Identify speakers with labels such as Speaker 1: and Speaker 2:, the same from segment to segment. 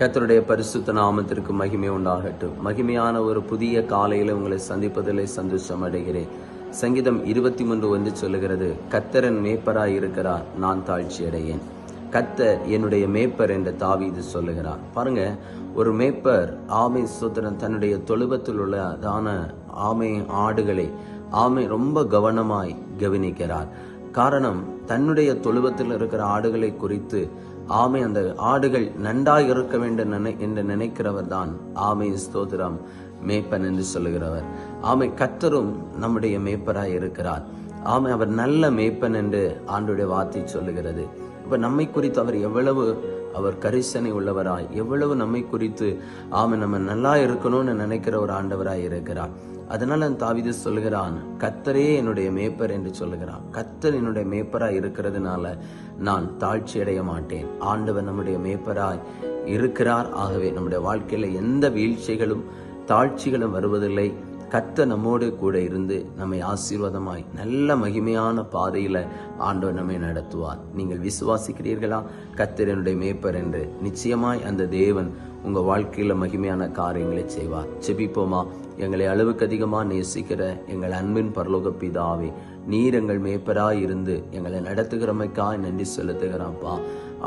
Speaker 1: கத்தருடைய பரிசுத்த நாமத்திற்கு மகிமை உண்டாகட்டும். மகிமையான ஒரு புதிய காலையில் உங்களை சந்திப்பதிலே சந்தோஷம் அடைகிறேன். சங்கீதம் இருபத்தி மூன்று வந்து சொல்லுகிறது கத்தரன் மேப்பராய் இருக்கிறார் நான் தாழ்ச்சி அடையேன். கத்தர் என்னுடைய மேப்பர் என்று தாவீது சொல்லுகிறார். பாருங்க ஒரு மேப்பர் ஆமை சுத்திரன் தன்னுடைய தொழுவத்தில் உள்ளதான ஆமை ஆடுகளை ஆமை ரொம்ப கவனமாய் கவனிக்கிறார். காரணம் தன்னுடைய தொழுவத்தில் இருக்கிற ஆடுகளை குறித்து ஆமை அந்த ஆடுகள் நன்றாக இருக்க வேண்டும் நினை என்று நினைக்கிறவர் தான் ஆமை ஸ்தோதிரம் மேய்ப்பன் என்று சொல்லுகிறவர். ஆமை கத்தரும் நம்முடைய மேய்ப்பராய் இருக்கிறார். ஆமை அவர் நல்ல மேய்ப்பன் என்று ஆண்டுடைய வார்த்தை சொல்லுகிறது. இப்ப நம்மை குறித்து அவர் எவ்வளவு அவர் கரிசனை உள்ளவராய். எவ்வளவு நம்மை குறித்து ஆம நம்ம நல்லா இருக்கணும்னு நினைக்கிற ஒரு ஆண்டவராய் இருக்கிறார். அதனால தாவிதை சொல்லுகிறான் கத்தரே என்னுடைய மேய்ப்பர் என்று சொல்லுகிறான். கத்தர் என்னுடைய மேய்ப்பராய் இருக்கிறதுனால நான் தாழ்ச்சி அடைய மாட்டேன். ஆண்டவர் நம்முடைய மேய்ப்பராய் இருக்கிறார். ஆகவே நம்முடைய வாழ்க்கையில எந்த வீழ்ச்சிகளும் தாழ்ச்சிகளும் வருவதில்லை. கத்த நம்மோடு கூட இருந்து நம்மை ஆசீர்வாதமாய் நல்ல மகிமையான பாதையில ஆண்டவர் நம்மை நடத்துவார். நீங்கள் விசுவாசிக்கிறீர்களா? கத்தர் என்னுடைய மேய்ப்பர் என்று நிச்சயமாய் அந்த தேவன் உங்க வாழ்க்கையில மகிமையான காரியங்களை செய்வார். செபிப்போமா எங்களை அளவுக்கு அதிகமாக நேசிக்கிற எங்கள் அன்பின் பரலோக பிதாவே நீர் எங்கள் மேய்ப்பராய் இருந்து எங்களை நடத்துகிறமைக்காய் நன்றி செலுத்துகிறான்ப்பா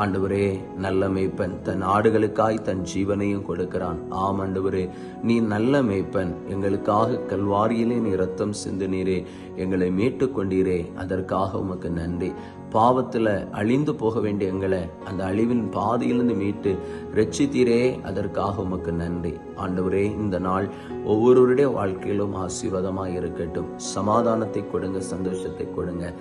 Speaker 1: ஆண்டவரே நல்ல மேய்ப்பன் தன் ஆடுகளுக்காய் தன் ஜீவனையும் கொடுக்கிறான். ஆம் ஆண்டவரே நீ நல்ல மேய்ப்பன் எங்களுக்காக கல்வாரியிலே நீ ரத்தம் சிந்தினீரே. எங்களை மீட்டு கொண்டீரே அதற்காக உமக்கு நன்றி. பாவத்துல அழிந்து போக வேண்டிய எங்களை அந்த அழிவின் பாதையிலிருந்து மீட்டு ரட்சித்தீரே அதற்காக உமக்கு நன்றி. ஆண்டவரே இந்த நாள் ஒவ்வொருவருடைய வாழ்க்கையிலும் ஆசீர்வாதமாக இருக்கட்டும். சமாதானத்தை கொடுங்க சந்தோஷத்தை கொடுங்க.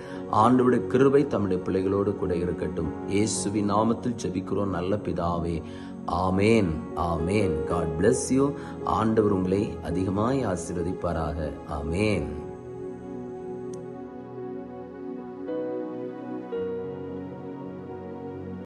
Speaker 1: ஆண்டவருடைய கிருபை தம்முடைய பிள்ளைகளோடு கூட இருக்கட்டும். இயேசுவின் நாமத்தில் ஜெபிக்கிறோம். நல்ல பிதாவே ஆமேன் ஆமேன். காட் பிளஸ் யூ ஆண்டவர் உங்களை அதிகமாய் ஆசீர்வதிப்பாராக. ஆமேன்.